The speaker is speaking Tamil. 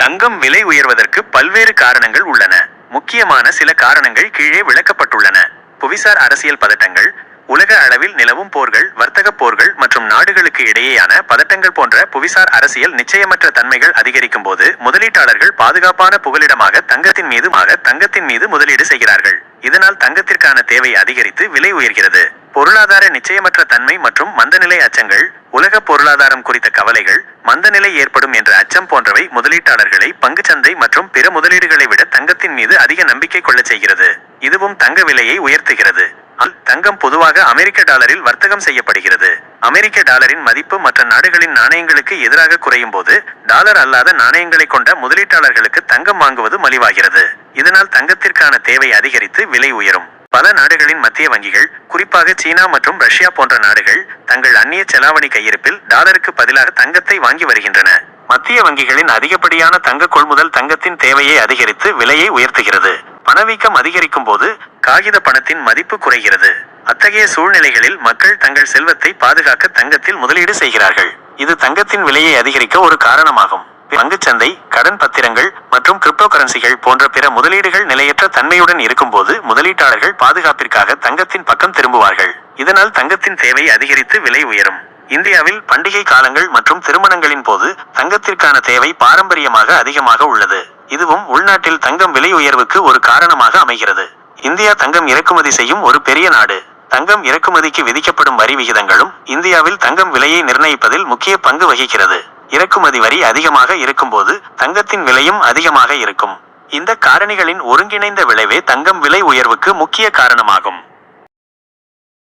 தங்கம் விலை உயர்வதற்கு பல்வேறு காரணங்கள் உள்ளன. முக்கியமான சில காரணங்கள் கீழே விளக்கப்பட்டுள்ளன. புவிசார் அரசியல் பதட்டங்கள் உலக அளவில் நிலவும் போர்கள் வர்த்தக போர்கள் மற்றும் நாடுகளுக்கு இடையேயான பதட்டங்கள் போன்ற புவிசார் அரசியல் நிச்சயமற்ற தன்மைகள் அதிகரிக்கும் போது முதலீட்டாளர்கள் பாதுகாப்பான புகலிடமாக தங்கத்தின் மீது தங்கத்தின் மீது முதலீடு செய்கிறார்கள். இதனால் தங்கத்திற்கான தேவை அதிகரித்து விலை உயர்கிறது. பொருளாதார நிச்சயமற்ற தன்மை மற்றும் மந்தநிலை அச்சங்கள் உலக பொருளாதாரம் குறித்த கவலைகள் மந்தநிலை ஏற்படும் என்ற அச்சம் போன்றவை முதலீட்டாளர்களை பங்குச்சந்தை மற்றும் பிற முதலீடுகளை விட தங்கத்தின் மீது அதிக நம்பிக்கை கொள்ளச் செய்கிறது. இதுவும் தங்க விலையை உயர்த்துகிறது. அல் தங்கம் பொதுவாக அமெரிக்க டாலரில் வர்த்தகம் செய்யப்படுகிறது. அமெரிக்க டாலரின் மதிப்பு மற்ற நாடுகளின் நாணயங்களுக்கு எதிராக குறையும் போது டாலர் அல்லாத நாணயங்களை கொண்ட முதலீட்டாளர்களுக்கு தங்கம் வாங்குவது மலிவாகிறது. இதனால் தங்கத்திற்கான தேவை அதிகரித்து விலை உயரும். பல நாடுகளின் மத்திய வங்கிகள் குறிப்பாக சீனா மற்றும் ரஷ்யா போன்ற நாடுகள் தங்கள் அந்நிய செலாவணி கையிருப்பில் டாலருக்கு பதிலாக தங்கத்தை வாங்கி வருகின்றன. மத்திய வங்கிகளின் அதிகப்படியான தங்க கொள்முதல் தங்கத்தின் தேவையை அதிகரித்து விலையை உயர்த்துகிறது. பணவீக்கம் அதிகரிக்கும் போது காகித பணத்தின் மதிப்பு குறைகிறது. அத்தகைய சூழ்நிலைகளில் மக்கள் தங்கள் செல்வத்தை பாதுகாக்க தங்கத்தில் முதலீடு செய்கிறார்கள். இது தங்கத்தின் விலையை அதிகரிக்க ஒரு காரணமாகும். பங்குச்சந்தை கடன் பத்திரங்கள் மற்றும் கிரிப்டோ கரன்சிகள் போன்ற பிற முதலீடுகள் நிலையற்ற தன்மையுடன் இருக்கும்போது முதலீட்டாளர்கள் பாதுகாப்பிற்காக தங்கத்தின் பக்கம் திரும்புவார்கள். இதனால் தங்கத்தின் தேவை அதிகரித்து விலை உயரும். இந்தியாவில் பண்டிகை காலங்கள் மற்றும் திருமணங்களின் போது தங்கத்திற்கான தேவை பாரம்பரியமாக அதிகமாக உள்ளது. இதுவும் உள்நாட்டில் தங்கம் விலை உயர்வுக்கு ஒரு காரணமாக அமைகிறது. இந்தியா தங்கம் இறக்குமதி செய்யும் ஒரு பெரிய நாடு. தங்கம் இறக்குமதிக்கு விதிக்கப்படும் வரி விகிதங்களும் இந்தியாவில் தங்கம் விலையை நிர்ணயிப்பதில் முக்கிய பங்கு வகிக்கிறது. இறக்குமதி வரி அதிகமாக இருக்கும்போது தங்கத்தின் விலையும் அதிகமாக இருக்கும். இந்த காரணிகளின் ஒருங்கிணைந்த விளைவே தங்கம் விலை உயர்வுக்கு முக்கிய காரணமாகும்.